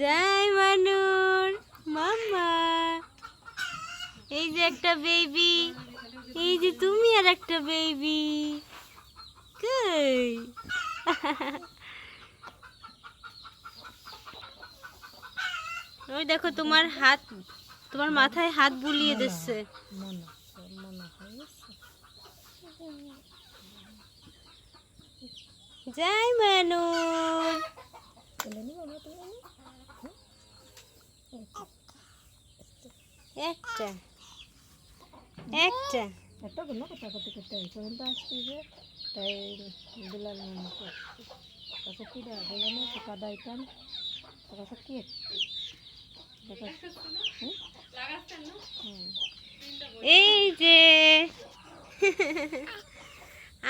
যাই মানুর, মাম্মা। এই যে একটা বেবি এই যে তুমি আর একটা বেবি কই? ওই দেখো তোমার হাত, তোমার মাথায় হাত বুলিয়ে দিচ্ছে। যাই মানুর একটা। একটা একটা কোনো কথা করতে করতে এই পর্যন্ত আসছি যে তাই দিলাম কাছে কি দেওয়া কাদাইতাম তো কাছে কি এই যে।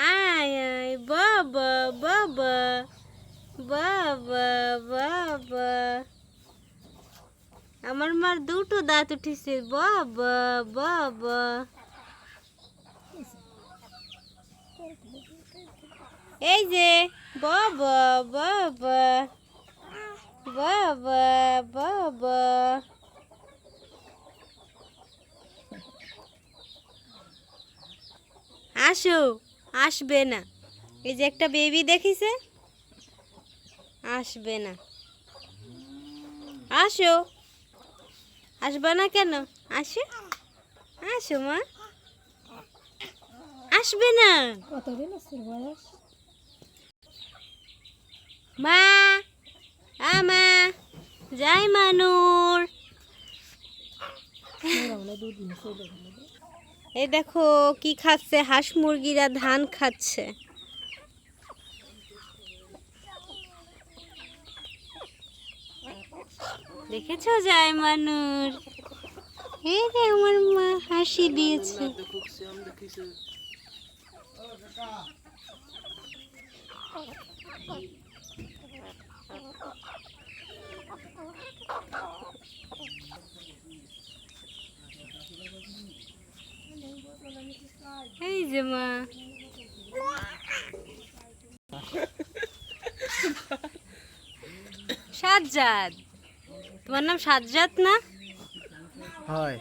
আয় আয় বাবা বাবা বাবা বাবা। আমার মার দুটো দাঁত উঠেছে, বাবা বাবা। এই যে, বাবা বাবা। বাবা বাবা। আসো, আসবে না। এই যে একটা বেবি দেখিছে? আসবে না। আসো। আসবে না কেন? আসো। আসো, মা। আসবে না। কতদিন মা। আমা যাই, মানুর। এই দেখো কি খাচ্ছে, হাঁস মুরগিরা ধান খাচ্ছে। দেখেছ যায় মানুর এই রে আমার মা হাসি দিয়েছে। এই যে মা। সাজ্জাদ। তোমার নাম সাজ্জাদ না? হয়।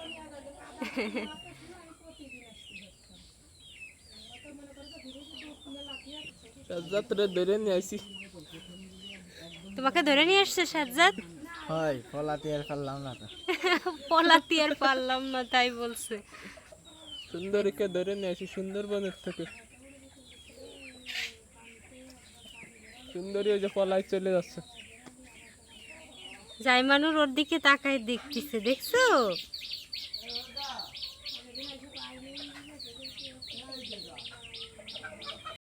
ধরে নিয়ে আসি তোমাকে ধরে নিয়ে আসছে সাজ্জাদ? হয় ফলাতে আর পারলাম না তো। পলাতি আর পারলাম না তাই বলছে। সুন্দরীকে ধরে নিয়ে আসি সুন্দরবনের থেকে। সুন্দরী ওই যে পলায় চলে যাচ্ছে। জাইমানুর ওর দিকে তাকায় দেখতেছে দেখছ?